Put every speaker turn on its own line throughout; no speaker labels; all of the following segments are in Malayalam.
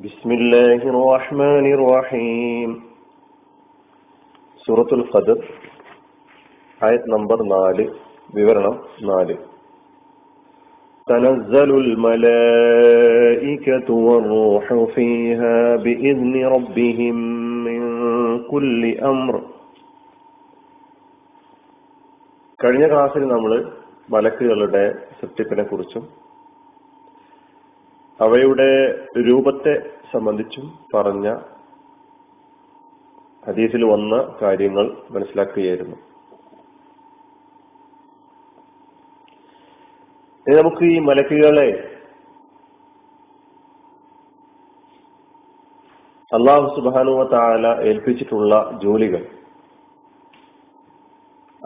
بسم الله الرحمن الرحيم സൂറത്തുൽ ഖദർ ആയത് നമ്പർ നാല് വിവരണം നാല് تنزل الملائكة والروح فيها بإذن ربهم من كل أمر കഴിഞ്ഞ ക്ലാസ്സിൽ നമ്മൾ മലക്കുകളുടെ സൃഷ്ടിപ്പിനെ കുറിച്ചും അവയുടെ രൂപത്തെ സംബന്ധിച്ചും പറഞ്ഞ ഹദീസിൽ വന്ന കാര്യങ്ങൾ മനസ്സിലാക്കുകയായിരുന്നു. നമുക്ക് ഈ മലക്കുകളെ അള്ളാഹു സുബാനുവ താല ഏൽപ്പിച്ചിട്ടുള്ള ജോലികൾ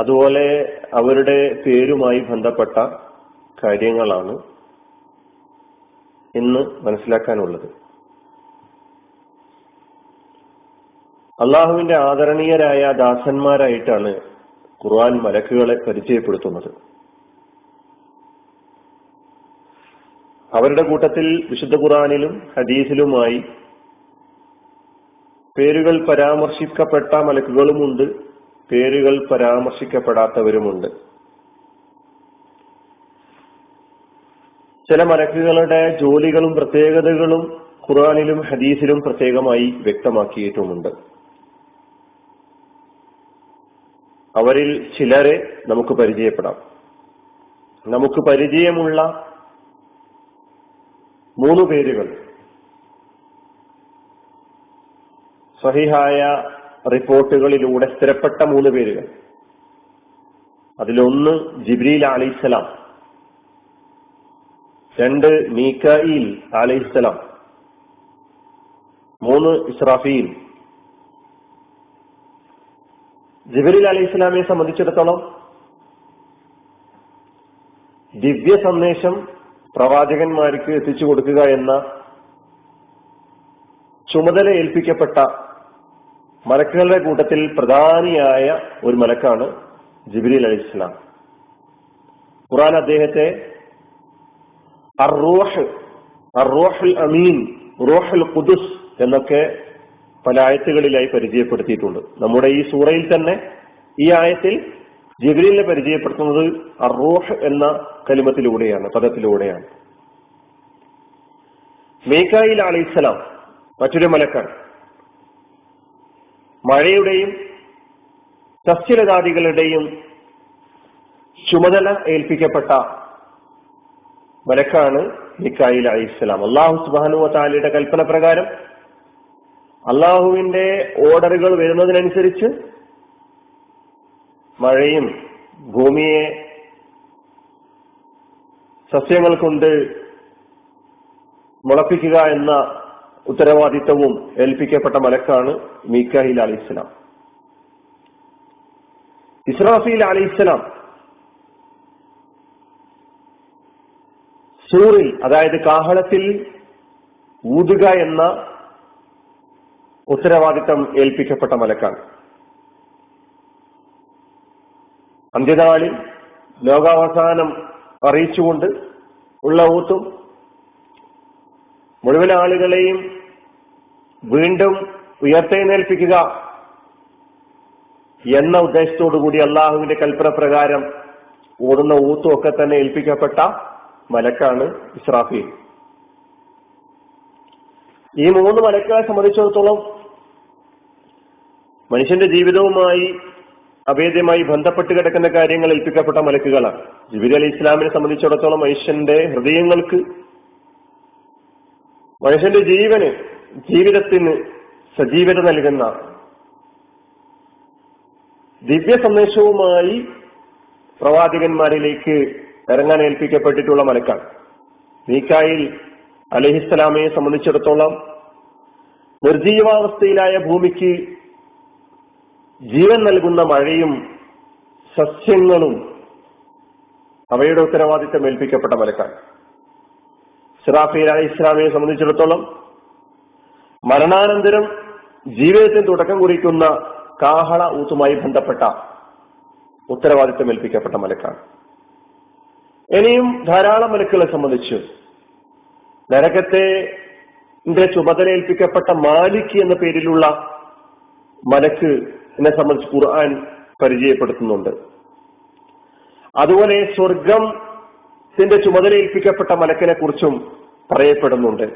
അതുപോലെ അവരുടെ പേരുമായി ബന്ധപ്പെട്ട കാര്യങ്ങളാണ്. ഇന്ന് മനസ്സിലാക്കാനുള്ളത്. അള്ളാഹുവിന്റെ ആദരണീയരായ ദാസന്മാരായിട്ടാണ് ഖുർആൻ മലക്കുകളെ പരിചയപ്പെടുത്തുന്നത്. അവരുടെ കൂട്ടത്തിൽ വിശുദ്ധ ഖുർആനിലും ഹദീസിലുമായി പേരുകൾ പരാമർശിക്കപ്പെട്ട മലക്കുകളുമുണ്ട് പേരുകൾ പരാമർശിക്കപ്പെടാത്തവരുമുണ്ട്. ചില മലക്കുകളുടെ ജോലികളും പ്രത്യേകതകളും ഖുറാനിലും ഹദീസിലും പ്രത്യേകമായി വ്യക്തമാക്കിയിട്ടുമുണ്ട്. അവരിൽ ചിലരെ നമുക്ക് പരിചയപ്പെടാം. നമുക്ക് പരിചയമുള്ള മൂന്ന് പേരുകൾ. സഹിഹായ റിപ്പോർട്ടുകളിലൂടെ സ്ഥിരപ്പെട്ട മൂന്ന് പേരുകൾ. അതിലൊന്ന് ജിബ്രീൽ അലിസ്ലാം രണ്ട് മീക്കായിൽ അലൈഹിസ്സലാം മൂന്ന് ഇസ്രാഫീൽ. ജിബിരിൽ അലൈഹി ഇസ്ലാമിനെ സംബന്ധിച്ചിടത്തോളം ദിവ്യ സന്ദേശം പ്രവാചകന്മാർക്ക് എത്തിച്ചു കൊടുക്കുക എന്ന ചുമതല ഏൽപ്പിക്കപ്പെട്ട മലക്കുകളുടെ കൂട്ടത്തിൽ പ്രധാനിയായ ഒരു മലക്കാണ് ജിബിരിൽ അലൈഹി ഇസ്ലാം ഖുറാൻ അദ്ദേഹത്തെ അമീൻ ഖുദുസ് എന്നൊക്കെ പല ആയത്തുകളിലായി പരിചയപ്പെടുത്തിയിട്ടുണ്ട്. നമ്മുടെ ഈ സൂറയിൽ തന്നെ ഈ ആയത്തിൽ ജിബ്രീലിനെ പരിചയപ്പെടുത്തുന്നത് അറോഹ് എന്ന കലിമത്തിലൂടെയാണ് പദത്തിലൂടെയാണ്. മേക്കായിൽ അലൈഹിസ്സലാം മറ്റൊരു മലക്കാണ് മഴയുടെയും സസ്യലതാദികളുടെയും ചുമതല ഏൽപ്പിക്കപ്പെട്ട മലക്കാണ് മിക്കായിൽ അലൈഹിസ്സലാം. അള്ളാഹു സുബാനു താലിയുടെ കൽപ്പന പ്രകാരം അള്ളാഹുവിന്റെ ഓർഡറുകൾ വരുന്നതിനനുസരിച്ച് മഴയും ഭൂമിയെ സസ്യങ്ങൾ കൊണ്ട് മുളപ്പിക്കുക എന്ന ഉത്തരവാദിത്തവും ഏൽപ്പിക്കപ്പെട്ട മലക്കാണ് മീക്കാഹിൽ അലൈഹിസ്സലാം. ഇസ്രാഫീൽ അലിസ്ലാം സൂറിൽ അതായത് കാഹളത്തിൽ ഊതുക എന്ന ഉത്തരവാദിത്തം ഏൽപ്പിക്കപ്പെട്ട മലക്കാണ്. അന്ത്യനാളിൽ ലോകാവസാനം അറിയിച്ചുകൊണ്ട് ഉള്ള ഊത്തും മുഴുവൻ ആളുകളെയും വീണ്ടും ഉയർത്തെഴുന്നേൽപ്പിക്കുക എന്ന ഉദ്ദേശത്തോടു കൂടി അള്ളാഹുവിന്റെ കൽപ്പന പ്രകാരം ഓടുന്ന ഊത്തും ഒക്കെ തന്നെ ഏൽപ്പിക്കപ്പെട്ട മലക്കാണ് ഇസ്രാഫീൽ. ഈ മൂന്ന് മലക്കുകളെ സംബന്ധിച്ചിടത്തോളം മനുഷ്യന്റെ ജീവിതവുമായി അഭേദ്യമായി ബന്ധപ്പെട്ട് കിടക്കുന്ന കാര്യങ്ങൾ ഏൽപ്പിക്കപ്പെട്ട മലക്കുകളാണ്. ജീവിത അലി ഇസ്ലാമിനെ സംബന്ധിച്ചിടത്തോളം മനുഷ്യന്റെ ഹൃദയങ്ങൾക്ക് മനുഷ്യന്റെ ജീവന് ജീവിതത്തിന് സജീവത നൽകുന്ന ദിവ്യ സന്ദേശവുമായി പ്രവാചകന്മാരിലേക്ക് ഇറങ്ങാൻ ഏൽപ്പിക്കപ്പെട്ടിട്ടുള്ള മലക്കാണ് മീക്കായിൽ അലഹിസ്സലാമയെ സംബന്ധിച്ചിടത്തോളം നിർജീവാവസ്ഥയിലായ ഭൂമിക്ക് ജീവൻ നൽകുന്ന മഴയും സസ്യങ്ങളും അവയുടെ ഉത്തരവാദിത്തം ഏൽപ്പിക്കപ്പെട്ട മലക്കാണ് സിറാഫീൽ അലി ഇസ്ലാമിയെ സംബന്ധിച്ചിടത്തോളം മരണാനന്തരം ജീവിതത്തിന് തുടക്കം കുറിക്കുന്ന കാഹള ഊത്തുമായി ബന്ധപ്പെട്ട ഉത്തരവാദിത്തം ഏൽപ്പിക്കപ്പെട്ട മലക്കാണ് ഇനിയും ധാരാളം മലക്കുകളെ സംബന്ധിച്ച് നരകത്തെ ചുമതലയേൽപ്പിക്കപ്പെട്ട മാലിക് എന്ന പേരിലുള്ള മലക്ക് എന്നെ സംബന്ധിച്ച് ഖുർആൻ പരിചയപ്പെടുത്തുന്നുണ്ട്. അതുപോലെ സ്വർഗം സ്വർഗത്തിന്റെ ചുമതലയേൽപ്പിക്കപ്പെട്ട മലക്കിനെ കുറിച്ചും പറയപ്പെടുന്നുണ്ട്.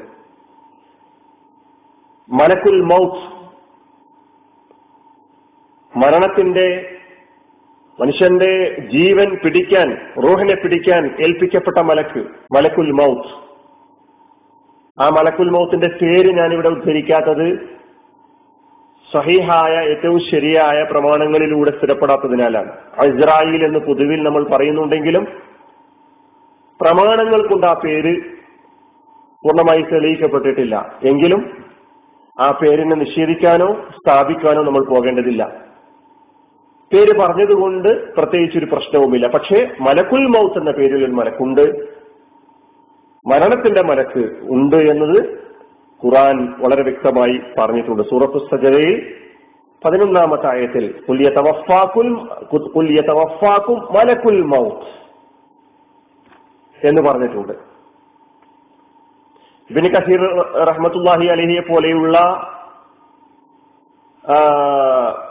മലക്കുൽ മൗത്ത് മരണത്തിന്റെ മനുഷ്യന്റെ ജീവൻ പിടിക്കാൻ റൂഹിനെ പിടിക്കാൻ ഏൽപ്പിക്കപ്പെട്ട മലക്ക് മലക്കുൽ മൗത്ത്. ആ മലക്കുൽ മൗത്തിന്റെ പേര് ഞാൻ ഇവിടെ ഉദ്ധരിക്കാത്തത് സഹിഹായ ഏറ്റവും ശരിയായ പ്രമാണങ്ങളിലൂടെ സ്ഥിരപ്പെടാത്തതിനാലാണ്. ഇസ്രായേൽ എന്ന് പൊതുവിൽ നമ്മൾ പറയുന്നുണ്ടെങ്കിലും പ്രമാണങ്ങൾ കൊണ്ട് ആ പേര് പൂർണമായി തെളിയിക്കപ്പെട്ടിട്ടില്ല. എങ്കിലും ആ പേരിനെ നിഷേധിക്കാനോ സ്ഥാപിക്കാനോ നമ്മൾ പോകേണ്ടതില്ല. പേര് പറഞ്ഞതുകൊണ്ട് പ്രത്യേകിച്ച് ഒരു പ്രശ്നവുമില്ല. പക്ഷേ മലക്കുൽ മൗത്ത് എന്ന പേരിൽ ഒരു മലക്കുണ്ട്. മരണത്തിന്റെ മലക്ക് ഉണ്ട് എന്നത് ഖുറാൻ വളരെ വ്യക്തമായി പറഞ്ഞിട്ടുണ്ട്. സൂറത്തു സജതയിൽ പതിനൊന്നാമത്തെ ആയത്തിൽ മലക്കുൽ മൗത്ത് എന്ന് പറഞ്ഞിട്ടുണ്ട്. ഇബിന് കസീർ റഹ്മത്തുല്ലാഹി അലഹിയെ പോലെയുള്ള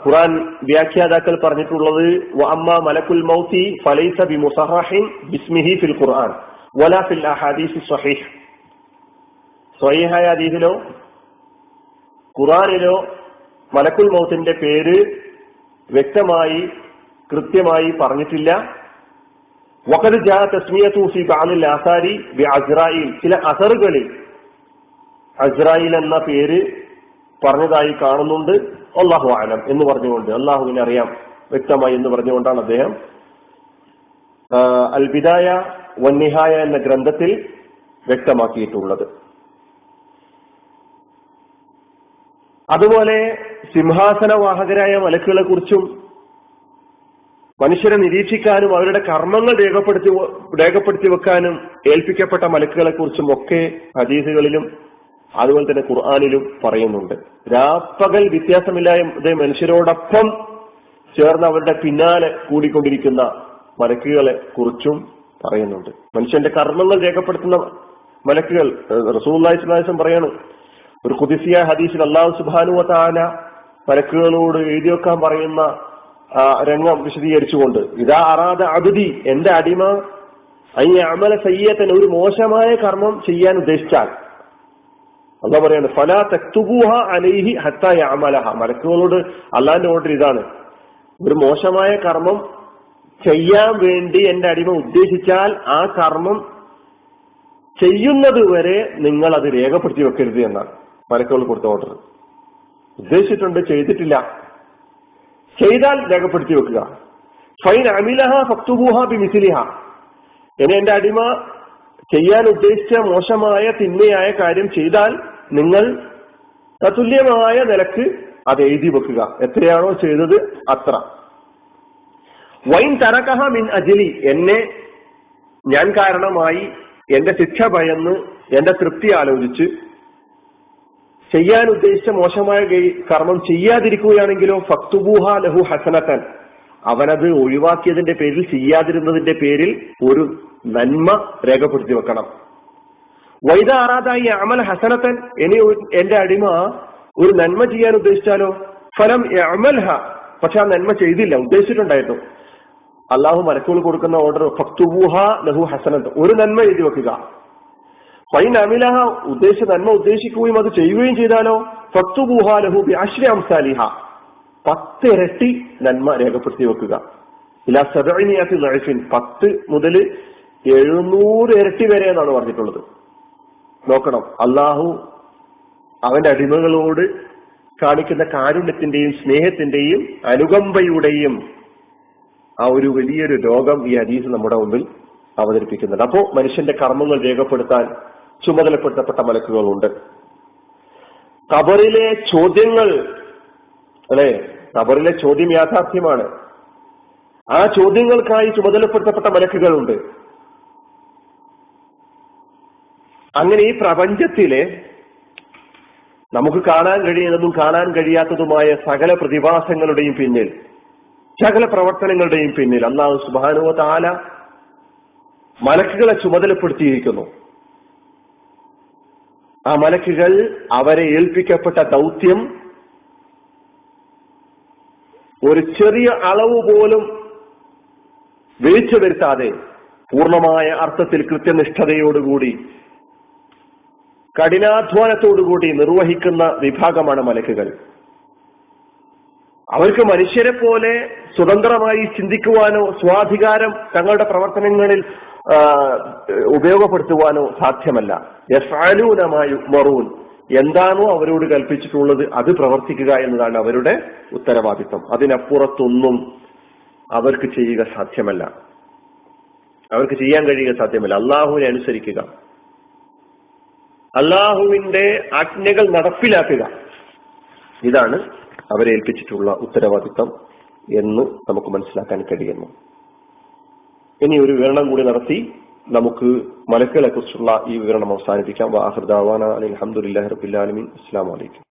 ഖുറാൻ വ്യാഖ്യാതാക്കൾ പറഞ്ഞിട്ടുള്ളത് അമ്മ മലക്കുൽ മൗത്തി ഫലൈസ ബി മുസഹിൻ ബിസ്മിഹി ഫിൽ ഖുർആൻ വലാ ഫിൽ അഹാദീസ് സ്വഹീഹ്. സ്വഹീഹായ ഹദീസിലോ ഖുറാനിലോ മലക്കുൽ മൗത്തിന്റെ പേര് വ്യക്തമായി കൃത്യമായി പറഞ്ഞിട്ടില്ല. വഖദ് ജാ തസ്മിയത്തു ഫി ആസാരി ബി അസ്രായിൽ. ചില അസറുകളിൽ അസ്രായിൽ എന്ന പേര് പറഞ്ഞതായി കാണുന്നുണ്ട്. അള്ളാഹു ആലം എന്ന് പറഞ്ഞുകൊണ്ട് അള്ളാഹുവിനെ അറിയാം വ്യക്തമായി എന്ന് പറഞ്ഞുകൊണ്ടാണ് അദ്ദേഹം അൽ ബിദായ വന്നിഹായ എന്ന ഗ്രന്ഥത്തിൽ വ്യക്തമാക്കിയിട്ടുള്ളത്. അതുപോലെ സിംഹാസനവാഹകരായ മലക്കുകളെ കുറിച്ചും മനുഷ്യരെ നിരീക്ഷിക്കാനും അവരുടെ കർമ്മങ്ങൾ രേഖപ്പെടുത്തി രേഖപ്പെടുത്തി വെക്കാനും ഏൽപ്പിക്കപ്പെട്ട മലക്കുകളെ കുറിച്ചും ഒക്കെ ഹദീസുകളിലും അതുപോലെ തന്നെ ഖുർആാനിലും പറയുന്നുണ്ട്. രാപ്പകൽ വ്യത്യാസമില്ലാതെ മനുഷ്യരോടൊപ്പം ചേർന്ന് അവരുടെ പിന്നാലെ കൂടിക്കൊണ്ടിരിക്കുന്ന മലക്കുകളെ കുറിച്ചും പറയുന്നുണ്ട്. മനുഷ്യന്റെ കർമ്മങ്ങൾ രേഖപ്പെടുത്തുന്ന മലക്കുകൾ റസൂല്ലായി സ്വലാസം പറയാണ് ഒരു കുതിസിയ ഹദീസിൽ അള്ളാഹു സുബാനുവ താന മലക്കുകളോട് എഴുതി വെക്കാൻ പറയുന്ന രംഗം വിശദീകരിച്ചുകൊണ്ട് ഇതാ അറാദ അബുദി എന്റെ അടിമ അയ്യ അമല സയ്യത്തിന് ഒരു മോശമായ കർമ്മം ചെയ്യാൻ ഉദ്ദേശിച്ചാൽ അള്ളാഹ് പറയാണ് ഫല തക്തുബൂഹ അലൈഹി ഹത്തായ അമലഹ മലക്കുകളോട് അള്ളാന്റെ ഓർഡർ ഇതാണ് ഒരു മോശമായ കർമ്മം ചെയ്യാൻ വേണ്ടി എന്റെ അടിമ ഉദ്ദേശിച്ചാൽ ആ കർമ്മം ചെയ്യുന്നത് വരെ നിങ്ങൾ അത് രേഖപ്പെടുത്തി വെക്കരുത് എന്നാണ് മലക്കുകൾ കൊടുത്ത ഓർഡർ. ഉദ്ദേശിച്ചിട്ടുണ്ട് ചെയ്തിട്ടില്ല. ചെയ്താൽ രേഖപ്പെടുത്തി വെക്കുക. ഫൈൻ അമിലഹ ഫക്തുബൂഹ ബിമിസിലിഹ. ഇനി എന്റെ അടിമ ചെയ്യാൻ ഉദ്ദേശിച്ച മോശമായ തിന്മയായ കാര്യം ചെയ്താൽ നിങ്ങൾ തുല്യമായ നിലയ്ക്ക് അത് എഴുതി വെക്കുക. എത്രയാണോ ചെയ്തത് അത്ര. വൈൻ തരകഹ മിൻ അജിലി. എന്നെ ഞാൻ കാരണമായി എന്റെ ശിക്ഷ ഭയന്ന് എന്റെ തൃപ്തി ആലോചിച്ച് ചെയ്യാൻ ഉദ്ദേശിച്ച മോശമായ കർമ്മം ചെയ്യാതിരിക്കുകയാണെങ്കിലോ ഫക്തുബൂഹ ലഹു ഹസനത്തൻ അവനത് ഒഴിവാക്കിയതിന്റെ പേരിൽ ചെയ്യാതിരുന്നതിന്റെ പേരിൽ ഒരു നന്മ രേഖപ്പെടുത്തി വെക്കണം. വൈദ ആറാതായി അമൽ ഹസനത്തൻ ഇനി എന്റെ അടിമ ഒരു നന്മ ചെയ്യാൻ ഉദ്ദേശിച്ചാലോ? ഫലം അമൽഹ പക്ഷെ ആ നന്മ ചെയ്തില്ല ഉദ്ദേശിച്ചിട്ടുണ്ടായിരുന്നു. അള്ളാഹു മലക്കുകൾ കൊടുക്കുന്ന ഓർഡർ ഫക്തുബൂഹ ലഹു ഹസനത്ത് ഒരു നന്മ എഴുതി വെക്കുക. ഫൈൻ അമിലഹ ഉദ്ദേശ നന്മ ഉദ്ദേശിക്കുകയും അത് ചെയ്യുകയും ചെയ്താലോ? ഫക്തുബൂഹ ലഹു ബി അംസാലിഹ. പത്ത് ഇരട്ടി നന്മ രേഖപ്പെടുത്തി വെക്കുക. ഇല്ല സദഅനിയാത്തി നഴഫിൻ പത്ത് മുതൽ എഴുന്നൂറ് ഇരട്ടി വരെ എന്നാണ് പറഞ്ഞിട്ടുള്ളത്. നോക്കണം. അള്ളാഹു അവന്റെ അടിമകളോട് കാണിക്കുന്ന കാരുണ്യത്തിന്റെയും സ്നേഹത്തിന്റെയും അനുകമ്പയുടെയും ആ ഒരു വലിയൊരു രോഗം ഈ ഹദീസ് നമ്മുടെ മുമ്പിൽ അവതരിപ്പിക്കുന്നുണ്ട്. അപ്പോ മനുഷ്യന്റെ കർമ്മങ്ങൾ രേഖപ്പെടുത്താൻ ചുമതലപ്പെടുത്തപ്പെട്ട മലക്കുകളുണ്ട്. കബറിലെ ചോദ്യങ്ങൾ അല്ലെ? കബറിലെ ചോദ്യം യാഥാർത്ഥ്യമാണ്. ആ ചോദ്യങ്ങൾക്കായി ചുമതലപ്പെടുത്തപ്പെട്ട മലക്കുകളുണ്ട്. അങ്ങനെ ഈ പ്രപഞ്ചത്തിലെ നമുക്ക് കാണാൻ കഴിയുന്നതും കാണാൻ കഴിയാത്തതുമായ സകല പ്രതിഭാസങ്ങളുടെയും പിന്നിൽ സകല പ്രവർത്തനങ്ങളുടെയും പിന്നിൽ അള്ളാഹു സുബാനുവ താല മലക്കുകളെ ചുമതലപ്പെടുത്തിയിരിക്കുന്നു. ആ മലക്കുകൾ അവരെ ഏൽപ്പിക്കപ്പെട്ട ദൗത്യം ഒരു ചെറിയ അളവ് പോലും വീഴ്ച വരുത്താതെ പൂർണമായ അർത്ഥത്തിൽ കൃത്യനിഷ്ഠതയോടുകൂടി കഠിനാധ്വാനത്തോടുകൂടി നിർവഹിക്കുന്ന വിഭാഗമാണ് മലക്കുകൾ. അവർക്ക് മനുഷ്യരെ പോലെ സ്വതന്ത്രമായി ചിന്തിക്കുവാനോ സ്വാധികാരം തങ്ങളുടെ പ്രവർത്തനങ്ങളിൽ ഉപയോഗപ്പെടുത്തുവാനോ സാധ്യമല്ല. യസാലൂനമായി മറൂൻ എന്താണോ അവരോട് കൽപ്പിച്ചിട്ടുള്ളത് അത് പ്രവർത്തിക്കുക എന്നതാണ് അവരുടെ ഉത്തരവാദിത്വം. അതിനപ്പുറത്തൊന്നും അവർക്ക് ചെയ്യുക സാധ്യമല്ല. അവർക്ക് ചെയ്യാൻ കഴിയുക സാധ്യമല്ല. അള്ളാഹുവിനെ അനുസരിക്കുക. അള്ളാഹുവിന്റെ ആജ്ഞകൾ നടപ്പിലാക്കുക. ഇതാണ് അവരെ ഏൽപ്പിച്ചിട്ടുള്ള ഉത്തരവാദിത്തം എന്ന് നമുക്ക് മനസ്സിലാക്കാൻ കഴിയുന്നു. ഇനി ഒരു വിവരണം കൂടി നടത്തി നമുക്ക് മലക്കുകളെ കുറിച്ചുള്ള ഈ വിവരണം അവസാനിപ്പിക്കാം. അലഹമുല്ലാ റബിൻ അസ്സാം വലൈക്കും